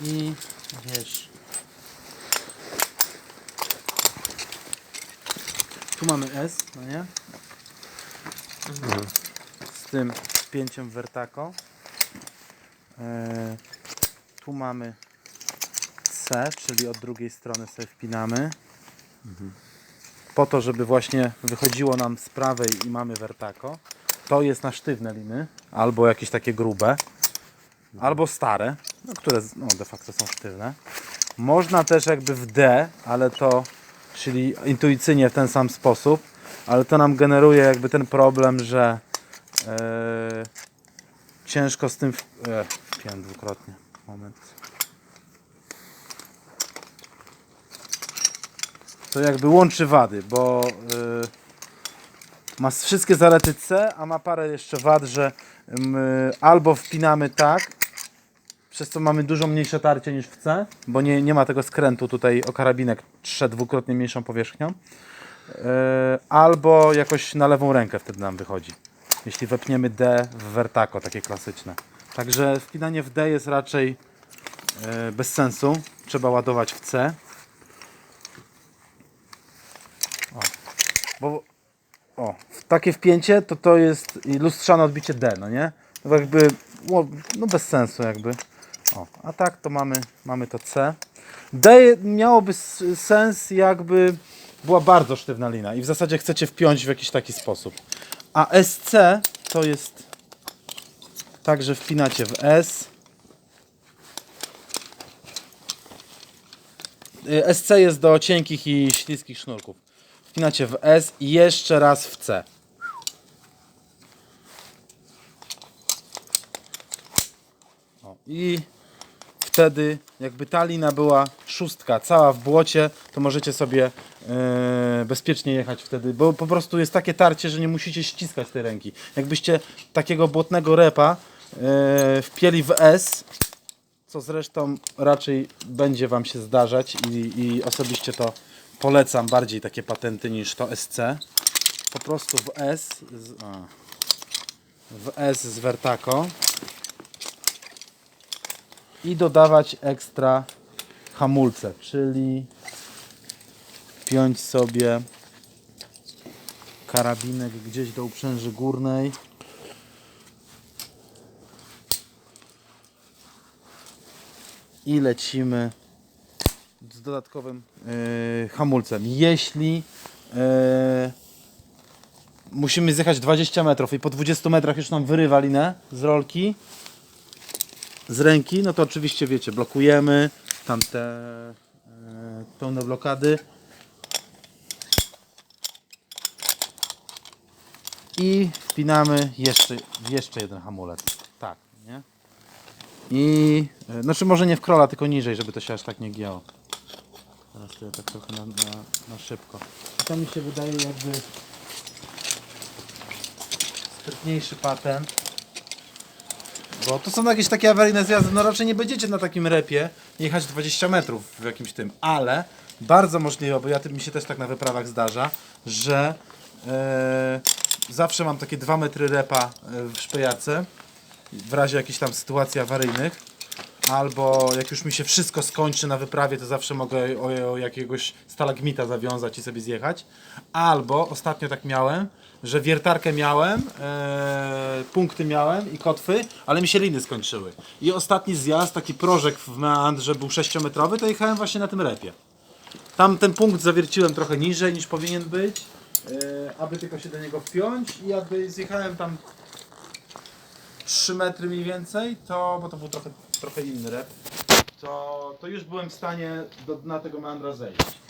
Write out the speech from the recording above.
I wiesz. Tu mamy S, no nie? Z tym spięciem Vertaco. E, tu mamy C, czyli od drugiej strony sobie wpinamy. Po to, żeby właśnie wychodziło nam z prawej i mamy Vertaco. To jest na sztywne liny, albo jakieś takie grube, albo stare, no, które no, de facto są sztywne. Można też jakby w D, ale to, czyli intuicyjnie w ten sam sposób, ale to nam generuje jakby ten problem, że e, ciężko z tym w, e, dwukrotnie. Moment. To jakby łączy wady, bo y, ma wszystkie zalety C, a ma parę jeszcze wad, że albo wpinamy tak, przez co mamy dużo mniejsze tarcie niż w C, bo nie, nie ma tego skrętu tutaj o karabinek trze dwukrotnie mniejszą powierzchnią, y, albo jakoś na lewą rękę wtedy nam wychodzi, jeśli wepniemy D w Vertaco, takie klasyczne. Także wpinanie w D jest raczej y, bez sensu, trzeba ładować w C. Bo o, takie wpięcie to to jest lustrzane odbicie D, no nie? To jakby, no bez sensu jakby. O, a tak to mamy, mamy to C. D miałoby sens jakby była bardzo sztywna lina i w zasadzie chcecie wpiąć w jakiś taki sposób. A SC to jest tak, że wpinacie w S. Y, SC jest do cienkich i śliskich sznurków. Wpinacie w S i jeszcze raz w C. O, I wtedy jakby ta lina była szóstka, cała w błocie, to możecie sobie e, bezpiecznie jechać wtedy, bo po prostu jest takie tarcie, że nie musicie ściskać tej ręki. Jakbyście takiego błotnego repa e, wpieli w S, co zresztą raczej będzie Wam się zdarzać i, i osobiście to polecam bardziej takie patenty niż to SC. Po prostu w S z, a, w S z Vertaco i dodawać ekstra hamulce, czyli piąć sobie karabinek gdzieś do uprzęży górnej. i lecimy z dodatkowym e, hamulcem. Jeśli e, musimy zjechać 20 metrów i po 20 metrach już nam wyrywa linę z rolki, z ręki, no to oczywiście wiecie, blokujemy tamte e, pełne blokady i wpinamy jeszcze, jeszcze jeden hamulec. Tak, nie? I, e, znaczy może nie w krola, tylko niżej, żeby to się aż tak nie gięło. Teraz to ja tak trochę na, na, na szybko. I to mi się wydaje jakby sprytniejszy patent. Bo to są jakieś takie awaryjne zjazdy, no raczej nie będziecie na takim repie jechać 20 metrów w jakimś tym, ale bardzo możliwe, bo ja tym mi się też tak na wyprawach zdarza, że e, zawsze mam takie 2 metry repa e, w szpejarce w razie jakichś tam sytuacji awaryjnych, albo jak już mi się wszystko skończy na wyprawie, to zawsze mogę o, o jakiegoś stalagmita zawiązać i sobie zjechać, albo ostatnio tak miałem, że wiertarkę miałem, e, punkty miałem i kotwy, ale mi się liny skończyły. I ostatni zjazd, taki prożek w meandrze był 6-metrowy, to jechałem właśnie na tym repie. Tam ten punkt zawierciłem trochę niżej niż powinien być, e, aby tylko się do niego wpiąć i jakby zjechałem tam 3 metry mniej więcej, to, bo to był trochę, trochę inny rep, to, to już byłem w stanie do dna tego meandra zejść.